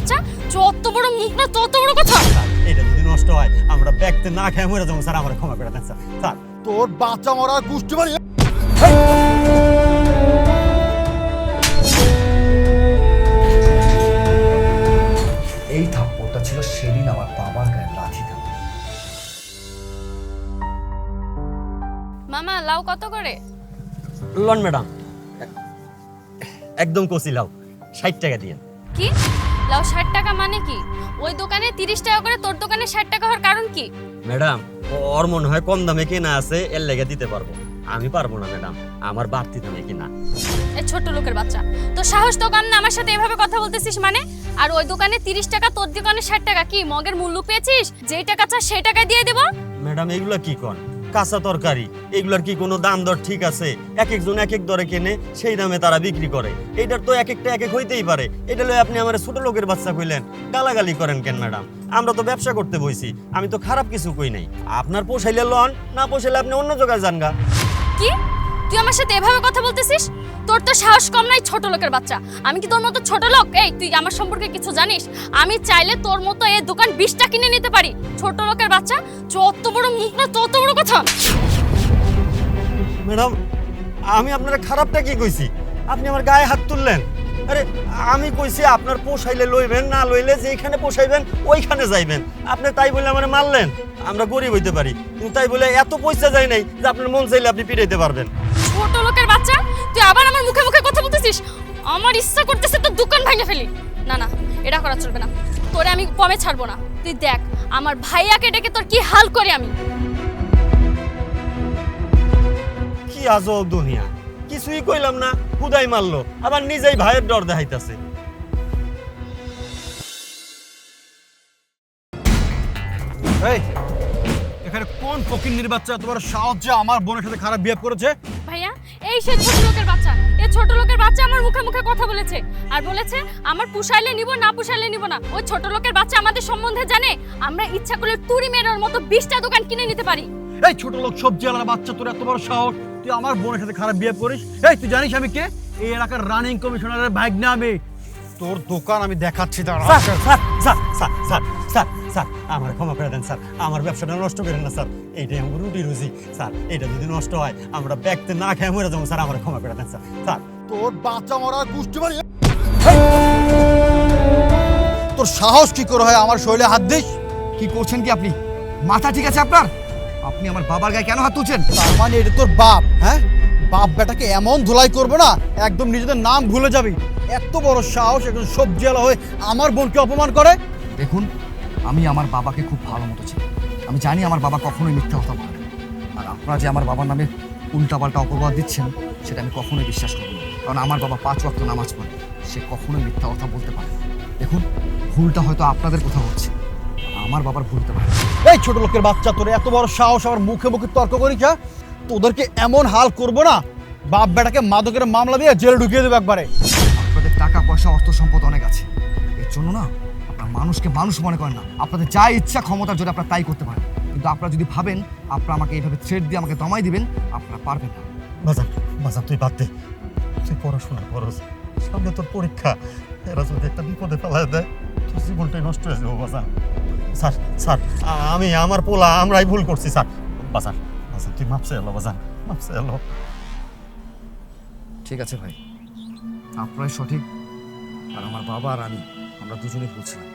বাচ্চা যত বড় মুখ না তত বড় কথা। এটা যদি নষ্ট হয় আমরা ব্যাগতে না খেয়ে মরে যাব স্যার আমার ক্ষমা করে দেন স্যার। স্যার। তোর বাচ্চা মরার গোষ্ঠী বাড়ি এই থাপ্পড়টা ছিল সেদিন আমার বাবার গায়ে দেওয়া মামা লাউ কত করে? লন ম্যাডাম। একদম কচি লাও ষাট টাকা দিয়ে। কি? লাউ ষাট টাকা মানে কি? ওই দোকানে তিরিশ টাকা করে তোর দোকানে ষাট টাকা হওয়ার কারণ কি? ম্যাডাম ওর মনে হয় কম দামে কেনা আছে এর লেগে দিতে পারব। আমি পারব না ম্যাডাম। আমার বাড়তি দামে কিনা। এই ছোট লোকের বাচ্চা। তো সাহস দোকান না আমার সাথে এভাবে কথা বলতেছিস মানে? আর ওই দোকানে তিরিশ টাকা তোর দোকানে ষাট টাকা কি? মগের মূল্য পেয়েছিস? যেই টাকা চাস সেই টাকায় দিয়ে দেবো। ম্যাডাম এগুলা কি কন? কাঁচা তরকারি, এগুলোর কি কোনো দাম দর ঠিক আছে? এক একজন এক এক দরে কেনে, সেই দামে তারা বিক্রি করে। এটার তো এক একটা এক এক হইতেই পারে। এটা লয়ে আপনি আমার ছোট লোকের বাচ্চা কইলেন, গালাগালি করেন কেন ম্যাডাম? আমরা তো ব্যবসা করতে বইছি, আমি তো খারাপ কিছু কই নাই। আপনার পোষাইলে লন, না পোষাইলে আপনি অন্য জায়গায় যান গা। কি? তুই আমার সাথে এভাবে কথা বলতেছিস? তোর তো সাহস কম নাই ছোট লোকের বাচ্চা। আমি কি তোর মতো ছোট লোক? এই, তুই আমার সম্পর্কে কিছু জানিস? আমি চাইলে তোর মতো এই দোকান বিশটা কিনে নিতে পারি। ছোট লোকের বাচ্চা, যত বড় মুখ না, তত বড় কথা। ম্যাডাম, আমি আপনার খারাপটা কি কইছি? আপনি আমার গায়ে হাত তুললেন। আরে, আমি কইছি আপনার পোষাইলে লইবেন, না লইলে যেখানে পোষাইবেন, ওইখানে যাইবেন। আপনি তাই বলে আমার মারলেন। আমরা গরিব হইতে পারি। কিন্তু তাই বলে এত পয়সা যায় নাই যে আপনার মন চাইলে আপনি পিটাইতে পারবেন। তুই আবার আমার মুখে মুখে কথা বলতেছিস? আমার ইচ্ছা করতেছে তো দোকান ভেঙে ফেলি। না না এটা করা চলবে না। তোরে আমি কমে ছাড়বো না। তুই দেখ আমার ভাইয়াকে ডেকে তোর কি হাল করে আমি? কি আজব দুনিয়া। কিছুই কইলাম না খুদাই মারলো আবার নিজেই ভাইয়ের ডর দেখাইতাছে। এই এখানে কোন ফকিন্নির নির্বাচন তোমার সাহস যে আমার বোনের সাথে খারাপ বিহেভ করেছে? ভাইয়া এই সে ছোট লোকের বাচ্চা। এই ছোট লোকের বাচ্চা আমার মুখে মুখে কথা বলেছে। আর বলেছে আমার পুষাইলে নিব না পুষাইলে নিব না। ওই ছোট লোকের বাচ্চা আমাদের সম্বন্ধে জানে। আমরা ইচ্ছা করলে তুড়ি মেরার মতো বিশটা দোকান কিনে নিতে পারি। এই ছোট লোক সবজি আলার বাচ্চা তোর এত বড় সাহস। তুই আমার বোনের সাথে খারাপ বিহেভ করিস? এই তুই জানিস আমি কে? এই এলাকার রানিং কমিশনারের ভাগ না আমি। তোর দোকান আমি দেখাচ্ছি দাঁড়া। Sir sir sir sir sir sir আমার ক্ষমা করে দেন স্যার। আমার ব্যবসাটা নষ্ট করেন না স্যার। এইটাই আমার রুটি রুজি স্যার, এটা যদি নষ্ট হয়, আমরা ব্যাগতে না খেয়ে মরে যাব। স্যার, আমার ক্ষমা করে দেন, স্যার। স্যার। তোর বাচ্চা মরার গোষ্ঠী বাড়ি তোর সাহস কি করে হয় আমার শরীরে হাত দিস? কি করছেন কি আপনি? মাথা ঠিক আছে আপনার? আপনি আমার বাবার গায়ে কেন হাত তুলছেন? তার মানে এটা তোর বাপ হ্যাঁ? বাপ বেটাকে এমন ধুলাই করবে না, একদম নিজেদের নাম ভুলে যাবি। এত বড় সাহস একজন সবজি আলা হয়ে আমার বোনকে অপমান করে? দেখুন, আমি আমার বাবাকে খুব ভালো মতো চিনি। আমি জানি আমার বাবা কখনোই মিথ্যা কথা বলে আর আপনারা যে আমার বাবার নামে উল্টাপাল্টা অপবাদ দিচ্ছেন সেটা আমি কখনোই বিশ্বাস করব না। কারণ আমার বাবা পাঁচ ওয়াক্ত নামাজ পড়ে সে কখনোই মিথ্যা কথা বলতে পারে দেখুন ভুলটা হয়তো আপনাদের কোথাও হচ্ছে আমার বাবার ভুলতে পারে। এই ছোট লোকের বাচ্চা তোর এত বড় সাহস আমার মুখে মুখে তর্ক করিস হ্যাঁ? তোদেরকে এমন হাল করব না বাপ বেটাকে মাদকের মামলা দিয়ে জেলে ঢুকিয়ে দেবে একবারে। আপনাদের টাকা পয়সা অর্থ সম্পদ অনেক আছে। এর জন্য না মানুষকে মানুষ মনে করেন না। আপনাদের যা ইচ্ছা ক্ষমতার জন্য আপনারা তাই করতে পারেন। কিন্তু আপনারা যদি ভাবেন আপনারা আমাকে এইভাবে থ্রেড দিয়ে আমাকে দমাই দিবেন আপনারা পারবেন না। বাজার বাজার তুই বাদ দে। তুই পড়াশোনা করস। সামনে তোর পরীক্ষা। এরা যদি একটা বিপদে ফেলায় দেয় তোর জীবনটাই নষ্ট হয়ে যাব বাজার। স্যার স্যার আমি আমার পোলা আমরাই ভুল করছি স্যার। বাজার বাজার তুই মাপসে এলো বাজার মাপসে এলো ঠিক আছে ভাই। আপনারাই সঠিক। আর আমার বাবা আর আমি আমরা দুজনেই বলছিলাম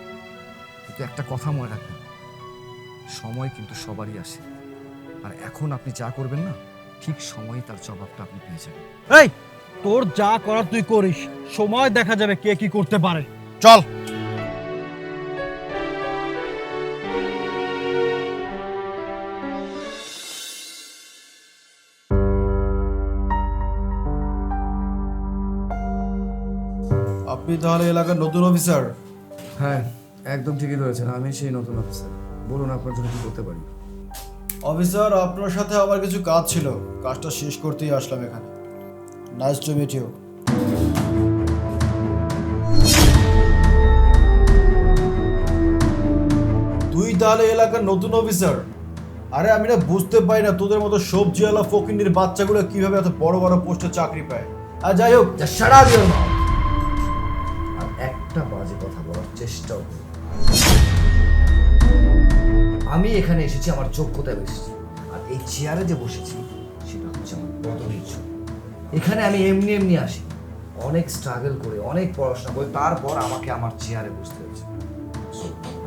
কিন্তু একটা কথা মনে রাখবেন সময় কিন্তু সবারই আসে। আর এখন আপনি যা করবেন না ঠিক সময় তার জবাবটা আপনি পেয়ে যাবেন। এই তোর যা করার তুই করিস সময় দেখা যাবে কে কি করতে পারে। চল। আপনি তাহলে এলাকার নতুন অফিসার হ্যাঁ। একদম ঠিকই ধরেছেন আমি সেই নতুন অফিসার বলুন আপনার জন্য কি করতে পারি? অফিসার আপনার সাথে আমার কিছু কাজ ছিল। কাজটা শেষ করতেই আসলাম এখানে। নাইস টু মিট ইউ তুই তাহলে এলাকার নতুন অফিসার আরে আমি না বুঝতে পারি না তোদের মতো সবজিওয়ালা ফকিন্দির বাচ্চাগুলো কীভাবে এত বড় বড় পোস্টে চাকরি পায়। আর যাই হোক সারা দিও না। আমি এখানে এসেছি, আমার যোগ্যতায় এসেছি আর এই চেয়ারে যে বসেছি, সেটা হচ্ছে আমার পদবীর জন্য এখানে আমি এমনি এমনি আসি। অনেক স্ট্রাগল করে, অনেক পড়াশোনা করে, তারপর আমাকে আমার চেয়ারে বসতে হয়েছে।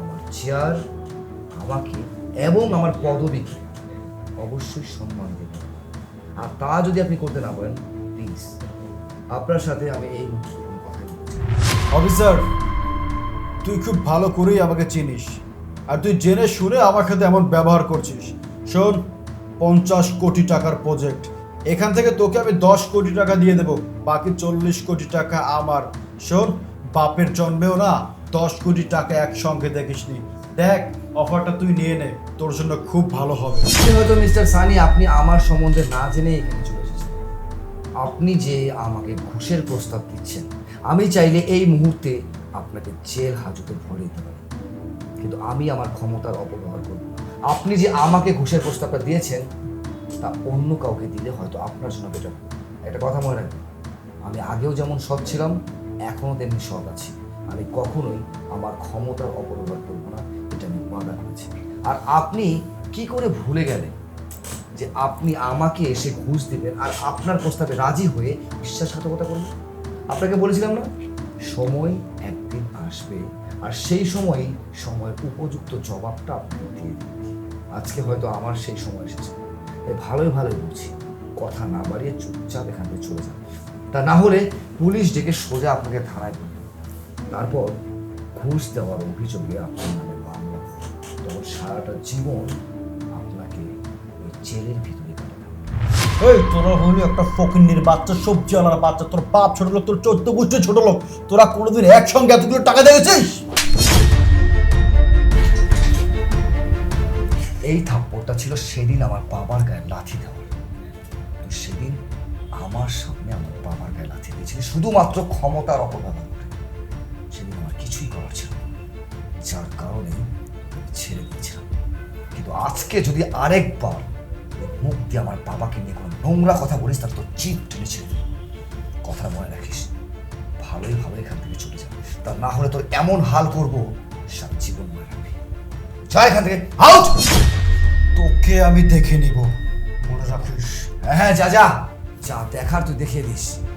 আমার চেয়ার আমাকে এবং আমার পদবীকে অবশ্যই সম্মান দেবে। আর তা যদি আপনি করতে না পারেন প্লিজ আপনার সাথে আমি এই মুহূর্তে কথা বলছি অফিসার তুই খুব ভালো করেই আমাকে চিনিস। আর তুই জেনে শুনে আমার সাথে এমন ব্যবহার করছিস। শোন, পঞ্চাশ কোটি টাকার প্রজেক্ট এখান থেকে তোকে আমি দশ কোটি টাকা দিয়ে দেবো, বাকি চল্লিশ কোটি টাকা আমার। শোন, বাপের জন্মেও না দশ কোটি টাকা একসঙ্গে দেখিসনি। দেখ, অফারটা তুই নিয়ে নে, তোর জন্য খুব ভালো হবে। আপনি হয়তো মিস্টার সানি, আপনি আমার সম্বন্ধে না জেনে এখানে চলে এসেছেন। আপনি যে আমাকে ঘুষের প্রস্তাব দিচ্ছেন, আমি চাইলে এই মুহূর্তে আপনাকে জেল হাজতে ভরে দিতে পারি। কিন্তু আমি আমার ক্ষমতার অপব্যবহার করব আপনি যে আমাকে ঘুষের প্রস্তাবটা দিয়েছেন, তা অন্য কাউকে দিলে হয়তো আপনার জন্য বেটার একটা কথা মনে রাখবেন, আমি আগেও যেমন সৎ ছিলাম এখনও তেমনি সৎ আছি। আমি কখনোই আমার ক্ষমতার অপব্যবহার করব না, এটা আমি ওয়াদা করেছি। আর আপনি কি করে ভুলে গেলেন যে আপনি আমাকে এসে ঘুষ দিবেন আর আপনার প্রস্তাবে রাজি হয়ে বিশ্বাসঘাতকতা করবেন? আপনাকে বলেছিলাম না? সময় একদিন আসবে আর সেই সময় সময়ের উপযুক্ত জবাবটা আপনাকে দিয়ে দিবে আজকে হয়তো আমার সেই সময় এসেছে। এ ভালোই ভালোই বলছি। কথা না বাড়িয়ে চুপচাপ এখান থেকে চলে যান। তা না হলে পুলিশ ডেকে সোজা আপনাকে থানায় তারপর ঘুষ দেওয়ার অভিযোগে আপনার নামে মামলা। তখন সারাটা জীবন আপনাকে ওই জেলের ভিতরে। এই, তোরা হলি একটা ফকিন্নির বাচ্চা, সবজি আলার বাচ্চা। তোর বাপ ছোট লোক, তোর চোদ্দ গোষ্ঠী ছোট লোক। তোরা কোনোদিন একসঙ্গে এতগুলো টাকা দিয়েছিস? এই থাপ্পড়টা ছিল সেদিন আমার বাবার গায়ে লাথি দেওয়া। তো সেদিন আমার সামনে আমার বাবার গায়ে লাথি দিয়েছিল, শুধুমাত্র ক্ষমতার অপব্যবহার করে। সেদিন আমার কিছুই করার ছিল যার কারণে ছেড়ে দিয়েছিলাম। কিন্তু আজকে যদি আরেকবার মুখ দিয়ে আমার বাবাকে নিয়ে কোনো নোংরা কথা বলিস তার তোর চিপ টেনে ছেড়ে। কথাটা মনে রাখিস, ভালোই ভালো এখান থেকে চলে যাবে তা না হলে তোর এমন হাল করব, সারা জীবন মনে রাখবি। যা এখান থেকে আউট তোকে আমি দেখে নিব। মনে রাখিস। হ্যাঁ যা যা। যা দেখার তুই দেখে দিস।